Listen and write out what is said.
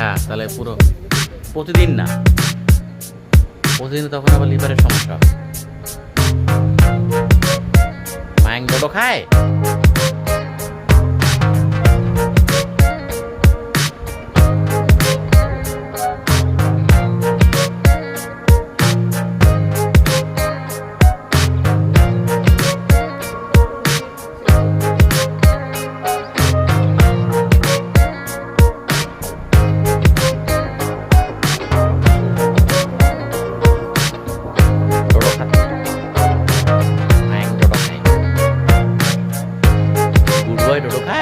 হ্যাঁ তাহলে পুরো প্রতিদিন না। প্রতিদিন তখন আবার লিভারের সমস্যা হবে। মায়াং খায়? Bye, Bye.